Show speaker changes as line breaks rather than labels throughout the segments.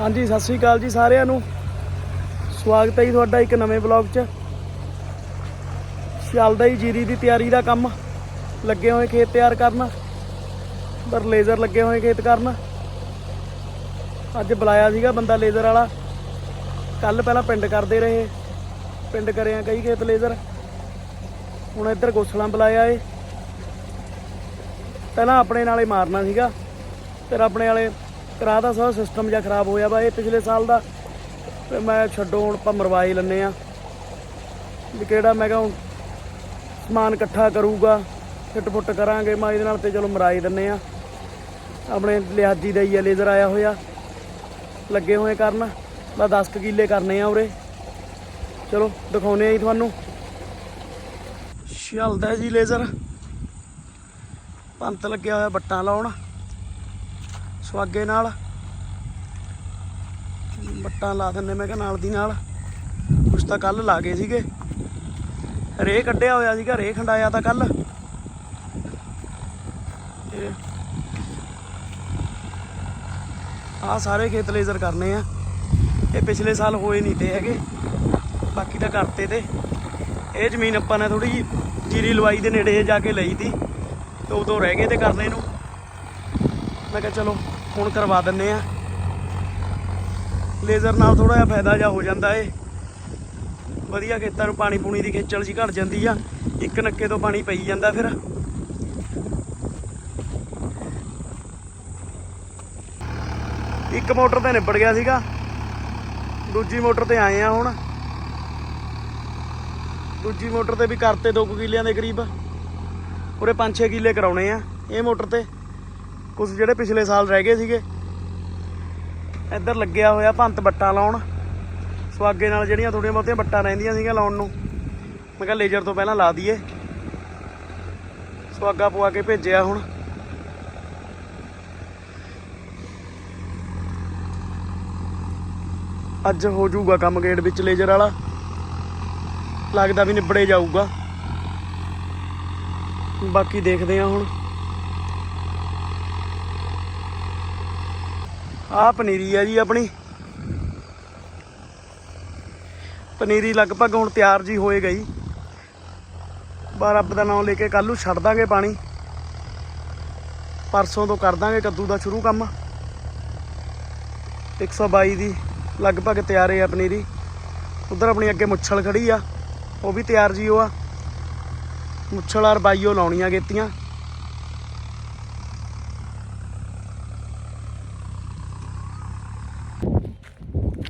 ਹਾਂਜੀ, ਸਤਿ ਸ੍ਰੀ ਅਕਾਲ ਜੀ ਸਾਰਿਆਂ ਨੂੰ। ਸਵਾਗਤ ਹੈ ਜੀ ਤੁਹਾਡਾ ਇੱਕ ਨਵੇਂ ਬਲੌਗ 'ਚ। ਚੱਲਦਾ ਹੀ ਜੀਰੀ ਦੀ ਤਿਆਰੀ ਦਾ ਕੰਮ। ਲੱਗੇ ਹੋਏ ਖੇਤ ਤਿਆਰ ਕਰਨ। ਪਰ ਲੇਜ਼ਰ ਲੱਗੇ ਹੋਏ ਖੇਤ ਕਰਨ। ਅੱਜ ਬੁਲਾਇਆ ਸੀਗਾ ਬੰਦਾ ਲੇਜ਼ਰ ਵਾਲਾ। ਕੱਲ ਪਹਿਲਾਂ ਪਿੰਡ ਕਰਦੇ ਰਹੇ। ਪਿੰਡ ਕਰਿਆ ਕਈ ਖੇਤ ਲੇਜ਼ਰ। ਹੁਣ ਇੱਧਰ ਗੋਸਲਾਂ ਬੁਲਾਇਆ ਏ। ਪਹਿਲਾਂ ਆਪਣੇ ਨਾਲੇ ਮਾਰਨਾ ਸੀਗਾ। ਫਿਰ ਆਪਣੇ ਵਾਲੇ ਕਰਾ ਦਾ ਸਾਰਾ ਸਿਸਟਮ ਜਿਹਾ ਖਰਾਬ ਹੋਇਆ ਵਾ ਇਹ ਪਿਛਲੇ ਸਾਲ ਦਾ। ਤੇ ਮੈਂ ਛੱਡੋ ਹੁਣ ਆਪਾਂ ਮਰਵਾਈ ਹੀ। ਲੈਨੇ ਆ ਵੀ ਕਿਹੜਾ ਮੈਂ ਕਿਹਾ ਸਮਾਨ ਇਕੱਠਾ ਕਰੂਗਾ ਫਿੱਟ ਫੁੱਟ ਕਰਾਂਗੇ, ਮੈਂ ਇਹਦੇ ਨਾਲ ਤੇ ਚਲੋ ਮਰਾਈ ਹੀ। ਦਿੰਨੇ ਆ ਆਪਣੇ ਲਿਹਾਜੀ ਦਾ ਹੀ ਆ, ਲੇਜ਼ਰ ਆਇਆ ਹੋਇਆ। ਲੱਗੇ ਹੋਏ ਕਰਨ। ਮੈਂ 10 ਕੁ ਕਿੱਲੇ ਕਰਨੇ ਆ ਉਰੇ। ਚਲੋ ਦਿਖਾਉਨੇ ਆ ਜੀ ਤੁਹਾਨੂੰ। ਚੱਲਦਾ ਜੀ ਲੇਜ਼ਰ। ਪੰਤ ਲੱਗਿਆ ਹੋਇਆ ਬੱਟਾਂ ਲਾਉਣ। ਸਵਾਗੇ ਨਾਲ ਬੱਟਾਂ ਲਾ ਦਿੰਨੇ ਮੈਂ ਕਿਹਾ ਨਾਲ ਦੀ ਨਾਲ। ਕੁਛ ਤਾਂ ਕੱਲ ਲਾ ਗਏ ਸੀਗੇ। ਰੇ ਕੱਢਿਆ ਹੋਇਆ ਸੀਗਾ ਰੇ ਖੰਡਾਇਆ ਤਾਂ ਕੱਲ ਆ ਸਾਰੇ ਖੇਤ ਲੇਜ਼ਰ ਕਰਨੇ ਆ। ਇਹ ਪਿਛਲੇ ਸਾਲ ਹੋਏ ਨਹੀਂ ਤੇ ਹੈਗੇ। ਬਾਕੀ ਤਾਂ ਕਰਤੇ ਤੇ। ਇਹ ਜ਼ਮੀਨ ਆਪਾਂ ਨੇ ਥੋੜੀ ਜਿਹੀ ਜੀਰੀ ਲਵਾਈ ਦੇ ਨੇੜੇ ਜਾ ਕੇ ਲਈ ਤੀ। ਤੇ ਉਦੋਂ ਰਹਿ ਗਏ ਤੇ ਕਰਨੇ ਨੂੰ। ਮੈਂ ਕਿਹਾ ਚਲੋ ਹੁਣ ਕਰਵਾ ਦਿੰਨੇ ਆ। ਲੇਜ਼ਰ ਨਾਲ ਥੋੜਾ ਜਿਹਾ ਫਾਇਦਾ ਜਿਹਾ ਹੋ ਜਾਂਦਾ ਏ। ਵਧੀਆ ਖੇਤਾਂ ਨੂੰ ਪਾਣੀ ਪੂਣੀ ਦੀ ਖੇਚਲ ਜੀ ਘਟ ਜਾਂਦੀ ਆ। ਇੱਕ ਨੱਕੇ ਤੋਂ ਪਾਣੀ ਪਈ ਜਾਂਦਾ ਫਿਰ। ਇੱਕ ਮੋਟਰ ਤੇ ਨਿਬੜ ਗਿਆ ਸੀਗਾ। ਦੂਜੀ ਮੋਟਰ ਤੇ ਆਏ ਆ ਹੁਣ। ਦੂਜੀ ਮੋਟਰ ਤੇ ਵੀ ਕਰਤੇ 2 ਕਿੱਲਿਆਂ ਦੇ ਕਰੀਬ। ਉਰੇ 5-6 ਕਿੱਲੇ ਕਰਾਉਣੇ ਆ ਇਹ ਮੋਟਰ ਤੇ। ਕੁਝ ਜਿਹੜੇ ਪਿਛਲੇ ਸਾਲ ਰਹਿ ਗਏ ਸੀਗੇ। ਇੱਧਰ ਲੱਗਿਆ ਹੋਇਆ ਭੰਤ ਬੱਟਾਂ ਲਾਉਣ। ਸਵਾਗੇ ਨਾਲ ਜਿਹੜੀਆਂ ਥੋੜੀਆਂ ਬਹੁਤੀਆਂ ਬੱਟਾਂ ਰਹਿੰਦੀਆਂ ਸੀਗੀਆਂ ਲਾਉਣ ਨੂੰ, ਮੈਂ ਕਿਹਾ ਲੇਜ਼ਰ ਤੋਂ ਪਹਿਲਾਂ ਲਾ ਦਈਏ। ਸਵਾਗਾ ਪਵਾ ਕੇ ਭੇਜਿਆ ਹੁਣ। ਅੱਜ ਹੋ ਜਾਊਗਾ ਕੰਮ ਗੇਟ ਵਿੱਚ ਲੇਜ਼ਰ ਵਾਲਾ। ਲੱਗਦਾ ਵੀ ਨਿਬੜੇ ਜਾਊਗਾ। ਬਾਕੀ ਦੇਖਦੇ ਆ ਹੁਣ। ਆਹ ਪਨੀਰੀ ਆ ਜੀ ਆਪਣੀ। ਪਨੀਰੀ ਲਗਭਗ ਹੁਣ ਤਿਆਰ ਜੀ ਹੋਏ ਗਈ। ਬਾ ਰੱਬ ਦਾ ਨਾਮ ਲੈ ਕੇ ਕੱਲ ਨੂੰ ਛੱਡ ਦਾਂਗੇ ਪਾਣੀ। ਪਰਸੋਂ ਤੋਂ ਕਰ ਦਾਂਗੇ ਕੱਦੂ ਦਾ ਸ਼ੁਰੂ ਕੰਮ। 122 ਦੀ ਲਗਭਗ ਤਿਆਰ ਹੈ ਪਨੀਰੀ। ਉਧਰ ਆਪਣੀ ਅੱਗੇ ਮੁੱਛਲ ਖੜੀ ਆ। ਉਹ ਵੀ ਤਿਆਰ ਜੀ ਉਹ ਆ। ਮੁੱਛਲ ਆਰ ਬਾਈਓ ਲਾਉਣੀਆਂ ਗੇਤੀਆਂ।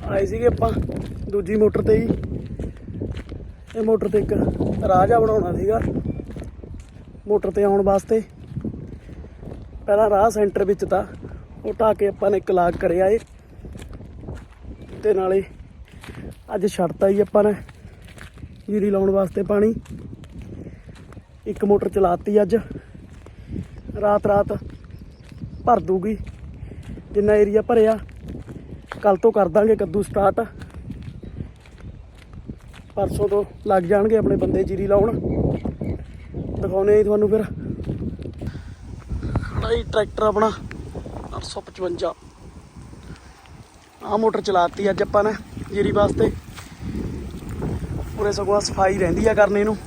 ਆਏ ਸੀਗੇ ਆਪਾਂ, ਦੂਜੀ ਮੋਟਰ ਤੇ ਹੀ। ਇਹ ਮੋਟਰ ਤੇ ਇੱਕ ਰਾਜਾ ਬਣਾਉਣਾ ਸੀਗਾ। ਮੋਟਰ ਤੇ ਆਉਣ ਵਾਸਤੇ। ਪਹਿਲਾਂ ਰਾਹ ਸੈਂਟਰ ਵਿੱਚ ਤਾਂ ਉਹ ਢਾ ਕੇ ਆਪਾਂ ਨੇ ਇੱਕ ਲਾਗ ਕਰਿਆ ਏ। ਤੇ ਨਾਲੇ ਅੱਜ ਛੱਡਤਾ ਹੀ ਆਪਾਂ ਨੇ, ਜੀਰੀ ਲਾਉਣ ਵਾਸਤੇ ਪਾਣੀ। ਇੱਕ ਮੋਟਰ ਚਲਾਤੀ ਅੱਜ। ਰਾਤ ਰਾਤ ਭਰ ਦੂਗੀ। ਜਿੰਨਾ ਏਰੀਆ ਭਰਿਆ ਕੱਲ ਤੋਂ ਕਰ ਦਾਂਗੇ ਕੱਦੂ ਸਟਾਰਟ ਪਰਸੋਂ ਤੋਂ ਲੱਗ ਜਾਣਗੇ ਆਪਣੇ ਬੰਦੇ ਜੀਰੀ ਲਾਉਣ। ਦਿਖਾਉਨੇ ਆ ਤੁਹਾਨੂੰ ਫਿਰ। ਖੜਾ ਟਰੈਕਟਰ ਆਪਣਾ 855 ਆ ਮੋਟਰ ਚਲਾਤੀ ਅੱਜ ਆਪਾਂ ਨੇ ਜੀਰੀ ਵਾਸਤੇ। ਉਰੇ ਸਗੋਂ ਸਫ਼ਾਈ ਰਹਿੰਦੀ ਆ ਕਰਨੇ ਨੂੰ।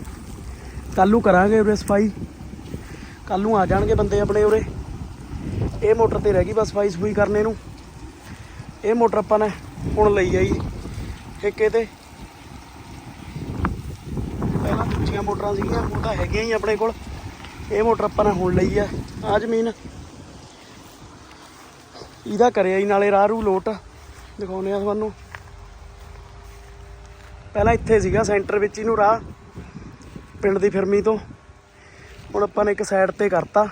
ਕੱਲ ਨੂੰ ਕਰਾਂਗੇ ਉਰੇ ਸਫ਼ਾਈ। ਕੱਲ ਨੂੰ ਆ ਜਾਣਗੇ ਬੰਦੇ ਆਪਣੇ ਉਰੇ। ਇਹ ਮੋਟਰ ਤੇ ਰਹਿ ਗਈ ਬਸ ਸਫ਼ਾਈ ਸਫੂਈ ਕਰਨੇ ਨੂੰ। ਇਹ ਮੋਟਰ ਆਪਾਂ ਨੇ ਹੁਣ ਲਈ ਆਈ ਠੇਕੇ ਤੇ। ਪਹਿਲਾਂ ਦੂਜੀਆਂ ਮੋਟਰਾਂ ਸੀਗੀਆਂ ਉਹ ਤਾਂ ਹੈਗੀਆਂ ਹੀ ਆਪਣੇ ਕੋਲ। ਇਹ ਮੋਟਰ ਆਪਾਂ ਨੇ ਹੁਣ ਲਈ ਆ ਆ ਜ਼ਮੀਨ। ਇਹਦਾ ਕਰਿਆ ਹੀ ਨਾਲੇ ਰਾਹ ਰੂ ਲੋਟ ਦਿਖਾਉਨੇ ਆ ਤੁਹਾਨੂੰ। ਪਹਿਲਾਂ ਇੱਥੇ ਸੀਗਾ ਸੈਂਟਰ ਵਿੱਚ ਇਹਨੂੰ ਰਾਹ, ਪਿੰਡ ਦੀ ਫਿਰਮੀ ਤੋਂ। ਹੁਣ ਆਪਾਂ ਨੇ ਇੱਕ ਸਾਈਡ ਤੇ ਕਰਤਾ,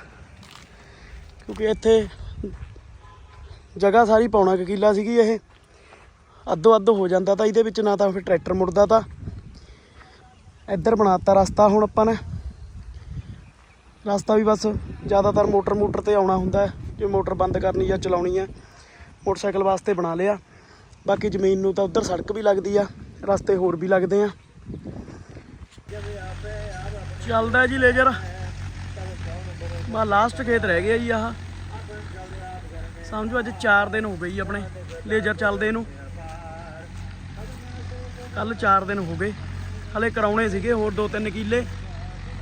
ਕਿਉਂਕਿ ਇੱਥੇ ਜਗ੍ਹਾ ਸਾਰੀ ਪੌਣਾ ਕੁ ਕਿੱਲਾ ਸੀਗੀ ਇਹ। ਅੱਧੋ ਅੱਧ ਹੋ ਜਾਂਦਾ ਤਾਂ ਇਹਦੇ ਵਿੱਚ ਨਾ ਤਾਂ ਫਿਰ ਟਰੈਕਟਰ ਮੁੜਦਾ ਤਾਂ। ਇੱਧਰ ਬਣਾਤਾ ਰਸਤਾ ਹੁਣ ਆਪਾਂ ਨੇ। ਰਸਤਾ ਵੀ ਬਸ ਜ਼ਿਆਦਾਤਰ ਮੋਟਰ ਮੋਟਰ ਤੇ ਆਉਣਾ ਹੁੰਦਾ ਜੇ ਮੋਟਰ ਬੰਦ ਕਰਨੀ ਜਾਂ ਚਲਾਉਣੀ ਆ ਮੋਟਰਸਾਈਕਲ ਵਾਸਤੇ ਬਣਾ ਲਿਆ। ਬਾਕੀ ਜ਼ਮੀਨ ਨੂੰ ਤਾਂ ਉੱਧਰ ਸੜਕ ਵੀ ਲੱਗਦੀ ਆ, ਰਸਤੇ ਹੋਰ ਵੀ ਲੱਗਦੇ ਆ। ਚੱਲਦਾ ਜੀ ਲੇਜਰ। ਬਾ ਲਾਸਟ ਖੇਤ ਰਹਿ ਗਿਆ ਜੀ ਆਹ। ਸਮਝੋ ਅੱਜ 4 ਦਿਨ ਹੋ ਗਏ ਜੀ ਆਪਣੇ ਲੇਜ਼ਰ ਚੱਲਦੇ ਇਹਨੂੰ ਕੱਲ 4 ਦਿਨ ਹੋ ਗਏ। ਹਲੇ ਕਰਾਉਣੇ ਸੀਗੇ ਹੋਰ 2-3 ਕਿੱਲੇ।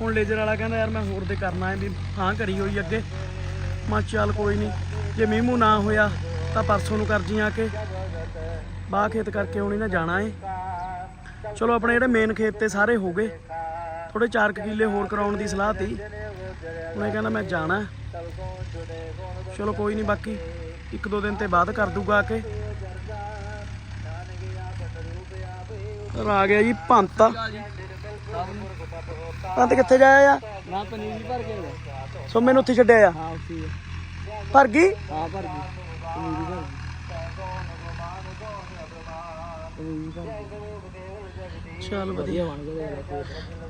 ਹੁਣ ਲੇਜ਼ਰ ਵਾਲਾ ਕਹਿੰਦਾ, ਯਾਰ ਮੈਂ ਹੋਰ ਦੇ ਕਰਨਾ ਹੈ ਵੀ ਹਾਂ ਕਰੀ ਹੋਈ ਅੱਗੇ। ਮੈਂ ਚੱਲ ਕੋਈ ਨਹੀਂ, ਜੇ ਮੀਂਹ ਮੂੰਹ ਨਾ ਹੋਇਆ ਤਾਂ ਪਰਸੋਂ ਨੂੰ ਕਰ ਜੀ ਆ ਕੇ। ਬਾਹ ਖੇਤ ਕਰਕੇ ਹੁਣ ਨਾ ਜਾਣਾ ਏ। ਚਲੋ ਆਪਣੇ ਜਿਹੜੇ ਮੇਨ ਖੇਤ ਤੇ ਸਾਰੇ ਹੋ ਗਏ। ਥੋੜੇ 4 ਕਿੱਲੇ ਹੋਰ ਕਰਾਉਣ ਦੀ ਸਲਾਹ ਤੀ। ਉਹਨੇ ਕਹਿੰਦਾ, ਮੈਂ ਜਾਣਾ ਚਲੋ ਕੋਈ ਨਹੀਂ, ਬਾਕੀ ਇੱਕ ਦੋ ਦਿਨ ਤੇ ਬਾਅਦ ਕਰ ਦੂਗਾ ਆ ਕੇ। ਆ ਗਿਆ ਜੀ ਭੰਤ ਭੰਤ ਕਿੱਥੇ ਜਾਇਆ ਆ?
ਨਾ ਪਨੀਰ ਭਰ ਕੇ ਆਇਆ
ਸੋ ਮੈਨੂੰ ਉੱਥੇ ਛੱਡਿਆ ਆ।
ਹਾਂ ਉੱਥੇ।
ਭਰ ਗਈ?
ਹਾਂ ਭਰ ਗਈ। ਪਨੀਰ ਭਰ ਗਈ।
ਚਲ ਵਧੀਆ।
ਬਣ ਗਿਆ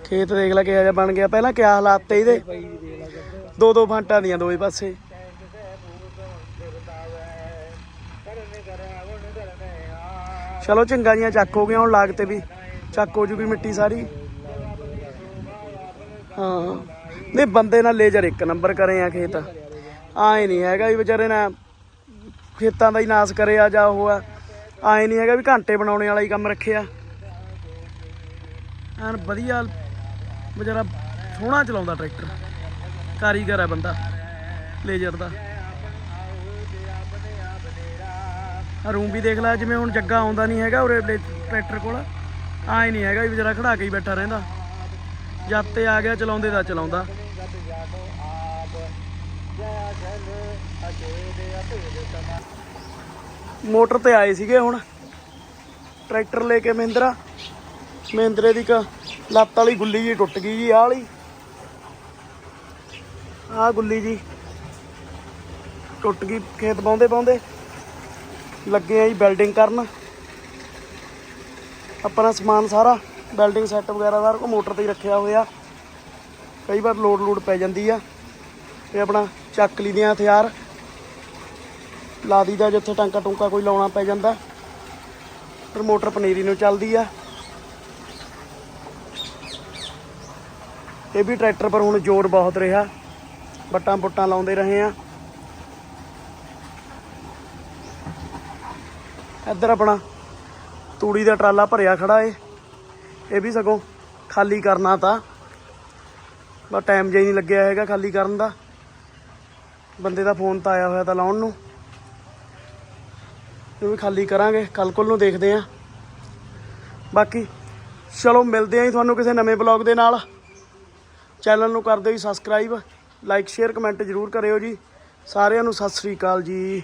ਖੇਤ। ਦੇਖ ਲੈ ਕਿਹੋ ਜਿਹਾ ਬਣ ਗਿਆ। ਪਹਿਲਾਂ ਕਿਆ ਹਾਲਾਤ ਤੇ ਇਹਦੇ?
ਦੋ
ਦੋ ਫਾਂਟਾਂ ਦੀਆਂ ਦੋਵੇਂ ਪਾਸੇ। ਚਲੋ ਚੰਗਾ ਜੀਆਂ, ਚੱਕ ਹੋ ਗਿਆ, ਹੁਣ ਲਾਗ ਤੇ ਵੀ। ਚੱਕ ਹੋ ਜੂਗੀ ਮਿੱਟੀ ਸਾਰੀ। ਹਾਂ। ਨਹੀਂ, ਬੰਦੇ ਨਾਲ ਲੇਜ਼ਰ ਇੱਕ ਨੰਬਰ ਕਰੇ ਆ ਖੇਤ। ਆਏ ਨਹੀਂ ਹੈਗਾ ਵੀ ਵਿਚਾਰੇ ਨਾ ਖੇਤਾਂ ਦਾ ਹੀ ਨਾਸ ਕਰਿਆ ਜਾਂ ਉਹ ਆ। ਆਏ ਨਹੀਂ ਹੈਗਾ ਵੀ ਘੰਟੇ ਬਣਾਉਣੇ ਵਾਲਾ ਹੀ ਕੰਮ ਰੱਖਿਆ। ਐਨ ਵਧੀਆ ਵਿਚਾਰਾ ਸੋਹਣਾ ਚਲਾਉਂਦਾ ਟਰੈਕਟਰ। ਕਾਰੀਗਰ ਹੈ ਬੰਦਾ ਲੇਜ਼ਰ ਦਾ ਆ ਰੂਮ ਵੀ ਦੇਖ ਲੈ, ਜਿਵੇਂ ਹੁਣ ਜੱਗਾ ਆਉਂਦਾ ਨਹੀਂ ਹੈਗਾ ਉਰੇ ਟਰੈਕਟਰ ਕੋਲ। ਆਏ ਨਹੀਂ ਹੈਗਾ ਵੀ ਵਿਚਾਰਾ ਖੜਾ ਕੇ ਹੀ ਬੈਠਾ ਰਹਿੰਦਾ। ਜਦ ਤੇ ਆ ਗਿਆ, ਚਲਾਉਂਦੇ ਦਾ ਚਲਾਉਂਦਾ। ਮੋਟਰ ਤੇ ਆਏ ਸੀਗੇ ਹੁਣ। ਟਰੈਕਟਰ ਲੈ ਕੇ ਮਹਿੰਦਰਾ। ਮਹਿੰਦਰੇ ਦੀ ਕ ਲੱਤ ਵਾਲੀ ਗੁੱਲੀ ਜੀ ਟੁੱਟ ਗਈ ਜੀ, ਆਹ ਵਾਲੀ। ਆਹ ਗੁੱਲੀ ਜੀ ਟੁੱਟ ਗਈ, ਖੇਤ ਪਾਉਂਦੇ ਪਾਉਂਦੇ ਲੱਗੇ ਆ ਜੀ ਬਿਲਡਿੰਗ ਕਰਨ। ਆਪਣਾ ਸਮਾਨ ਸਾਰਾ, ਬਿਲਡਿੰਗ ਸੈੱਟ ਵਗੈਰਾ ਸਾਰਾ ਕੋ ਮੋਟਰ ਤੇ ਹੀ ਰੱਖਿਆ ਹੋਇਆ। ਕਈ ਵਾਰ ਲੋਡ ਲੋਡ ਪੈ ਜਾਂਦੀ ਆ। ਤੇ ਆਪਣਾ ਚੱਕ ਲਈ ਦੀਆਂ ਹਥਿਆਰ। ਲਾ ਦੀਦਾ ਜਿੱਥੇ ਟਾਂਕਾ ਟੁੰਕਾ ਕੋਈ ਲਾਉਣਾ ਪੈ ਜਾਂਦਾ। ਪਰ ਮੋਟਰ ਪਨੀਰੀ ਨੂੰ ਚੱਲਦੀ ਆ। ਇਹ ਵੀ ਟਰੈਕਟਰ ਪਰ ਹੁਣ ਜ਼ੋਰ ਬਹੁਤ ਰਿਹਾ। ਬੱਟਾਂ ਬੁੱਟਾਂ ਲਾਉਂਦੇ ਰਹੇ ਆ। ਇੱਧਰ ਆਪਣਾ ਤੂੜੀ ਦਾ ਟਰਾਲਾ ਭਰਿਆ ਖੜਾ ਏ। ਇਹ ਵੀ ਸਗੋਂ ਖਾਲੀ ਕਰਨਾ ਤਾਂ। ਬਸ ਟਾਈਮ ਜੇ ਨਹੀਂ ਲੱਗਿਆ ਹੈਗਾ ਖਾਲੀ ਕਰਨ ਦਾ। ਬੰਦੇ ਦਾ ਫੋਨ ਤਾਂ ਆਇਆ ਹੋਇਆ ਤਾਂ ਲਾਉਣ ਨੂੰ। ਇਹ ਵੀ ਖਾਲੀ ਕਰਾਂਗੇ ਕੱਲ ਕੋਲ ਨੂੰ ਦੇਖਦੇ ਆਂ। ਬਾਕੀ ਚਲੋ ਮਿਲਦੇ ਆਂ ਜੀ ਤੁਹਾਨੂੰ ਕਿਸੇ ਨਵੇਂ ਬਲੌਗ ਦੇ ਨਾਲ। ਚੈਨਲ ਨੂੰ ਕਰ ਦਿਓ ਜੀ ਸਬਸਕ੍ਰਾਈਬ ਲਾਈਕ ਸ਼ੇਅਰ ਕਮੈਂਟ ਜ਼ਰੂਰ ਕਰਿਓ ਜੀ। ਸਾਰਿਆਂ ਨੂੰ ਸਤਿ ਸ੍ਰੀ ਅਕਾਲ ਜੀ।